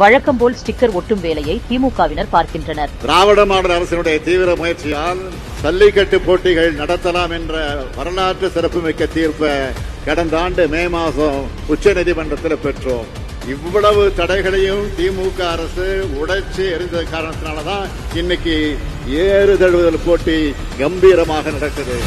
வழக்கம் போல் ஸ்டிக்கர் ஒட்டும் வேலையை திமுகவினர் பார்க்கின்றனர். திராவிட மாடல் அரசினுடைய தீவிர முயற்சியால் ஜல்லிக்கட்டு போட்டிகள் நடத்தலாம் என்ற வரலாற்று சிறப்புமிக்க தீர்ப்பை கடந்த ஆண்டு மே மாதம் உச்சநீதிமன்றத்தில் பெற்றோம். இவ்வளவு தடைகளையும் திமுக அரசு உடைச்சு எறிந்த காரணத்தினாலதான் இன்னைக்கு ஏறு தழுவுதல் போட்டி கம்பீரமாக நடக்குது.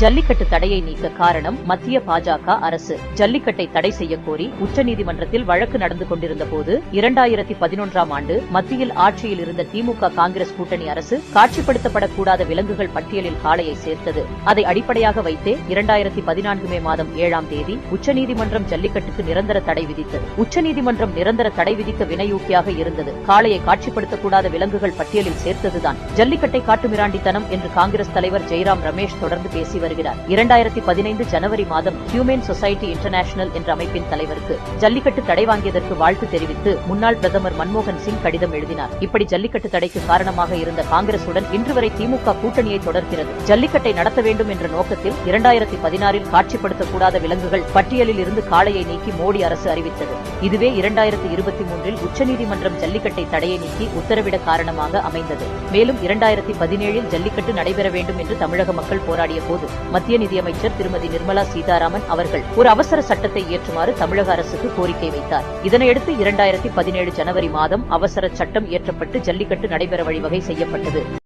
ஜல்லிக்கட்டு தடையை நீக்க காரணம் மத்திய பாஜக அரசு. ஜல்லிக்கட்டை தடை செய்யக் கோரி உச்சநீதிமன்றத்தில் வழக்கு நடந்து கொண்டிருந்த போது இரண்டாயிரத்தி பதினொன்றாம் ஆண்டு மத்தியில் ஆட்சியில் இருந்த திமுக காங்கிரஸ் கூட்டணி அரசு காட்சிப்படுத்தப்படக்கூடாத விலங்குகள் பட்டியலில் காளையை சேர்த்தது. அதை அடிப்படையாக வைத்தே இரண்டாயிரத்தி பதினான்கு மே மாதம் ஏழாம் தேதி உச்சநீதிமன்றம் ஜல்லிக்கட்டுக்கு நிரந்தர தடை விதித்தது. உச்சநீதிமன்றம் நிரந்தர தடை விதிக்க வினையூக்கியாக இருந்தது. காளையை காட்சிப்படுத்தக்கூடாத விலங்குகள் பட்டியலில் சேர்த்ததுதான். ஜல்லிக்கட்டை காட்டுமிராண்டித்தனம் என்று காங்கிரஸ் தலைவர் ஜெய்ராம் ரமேஷ் தொடர்ந்து பேசி வருகிறார். இரண்டாயிரத்தி பதினைந்து ஜனவரி மாதம் ஹியூமன் சொசைட்டி இன்டர்நேஷனல் என்ற அமைப்பின் தலைவருக்கு ஜல்லிக்கட்டு தடை வாங்கியதற்கு வாழ்த்து தெரிவித்து முன்னாள் பிரதமர் மன்மோகன் சிங் கடிதம் எழுதினார். இப்படி ஜல்லிக்கட்டு தடைக்கு காரணமாக இருந்த காங்கிரசுடன் இன்று வரை திமுக கூட்டணியை தொடர்கிறது. ஜல்லிக்கட்டை நடத்த வேண்டும் என்ற நோக்கத்தில் இரண்டாயிரத்தி பதினாறில் காட்சிப்படுத்தக்கூடாத விலங்குகள் பட்டியலில் இருந்து காளையை நீக்கி மோடி அரசு அறிவித்தது. இதுவே இரண்டாயிரத்தி இருபத்தி மூன்றில் உச்சநீதிமன்றம் ஜல்லிக்கட்டை தடையை நீக்கி உத்தரவிட காரணமாக அமைந்தது. மேலும் இரண்டாயிரத்தி பதினேழில் ஜல்லிக்கட்டு நடைபெற வேண்டும் என்று தமிழக மக்கள் போராடிய போது மத்திய நிதியமைச்சர் திருமதி நிர்மலா சீதாராமன் அவர்கள் ஒரு அவசர சட்டத்தை இயற்றுமாறு தமிழக அரசுக்கு கோரிக்கை வைத்தார். இதனையடுத்து இரண்டாயிரத்தி பதினேழு ஜனவரி மாதம் அவசர சட்டம் இயற்றப்பட்டு ஜல்லிக்கட்டு நடைபெற வழிவகை செய்யப்பட்டது.